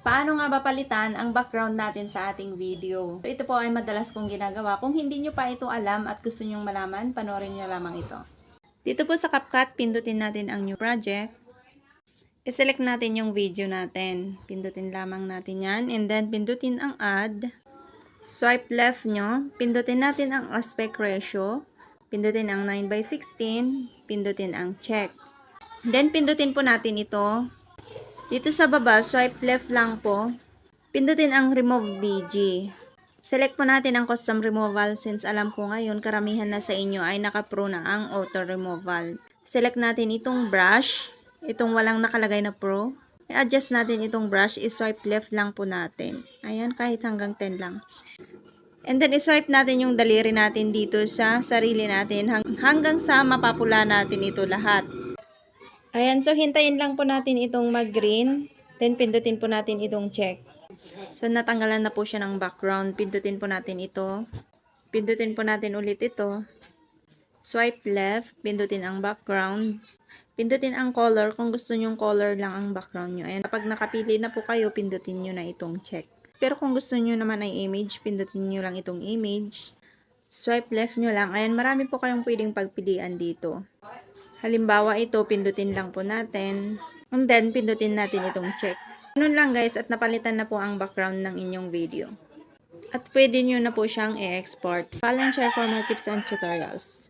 Paano nga ba palitan ang background natin sa ating video? Ito po ay madalas kong ginagawa. Kung hindi nyo pa ito alam at gusto nyong malaman, panoorin nyo lamang ito. Dito po sa CapCut, pindutin natin ang new project. I-select natin yung video natin. Pindutin lamang natin yan. And then, pindutin ang add. Swipe left nyo. Pindutin natin ang aspect ratio. Pindutin ang 9 by 16. Pindutin ang check. Then, pindutin po natin ito. Dito sa baba, swipe left lang po. Pindutin ang remove BG. Select po natin ang custom removal since alam ko ngayon karamihan na sa inyo ay naka-pro na ang auto removal. Select natin itong brush, itong walang nakalagay na pro. I-adjust natin itong brush, i-swipe left lang po natin. Ayan, kahit hanggang 10 lang. And then, i-swipe natin yung daliri natin dito sa sarili natin hang- hanggang sa mapapula natin ito lahat. Ayan, so hintayin lang po natin itong mag-green. Then, pindutin po natin itong check. So, natanggalan na po siya ng background. Pindutin po natin ito. Pindutin po natin ulit ito. Swipe left. Pindutin ang background. Pindutin ang color kung gusto nyong color lang ang background nyo. Ayan, kapag nakapili na po kayo, pindutin nyo na itong check. Pero kung gusto nyo naman ay image, pindutin nyo lang itong image. Swipe left nyo lang. Ayan, marami po kayong pwedeng pagpilian dito. Halimbawa ito, pindutin lang po natin. And then, pindutin natin itong check. Ganun lang guys, at napalitan na po ang background ng inyong video. At pwede nyo na po siyang i-export. Follow and share for more tips and tutorials.